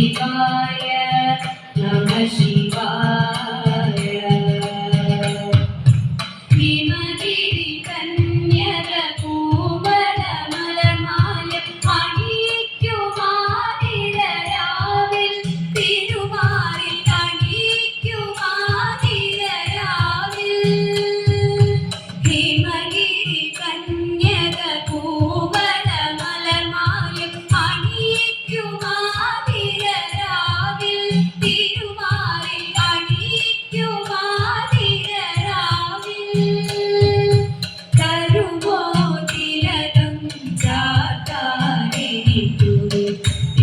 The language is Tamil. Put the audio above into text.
நம சிவாய நம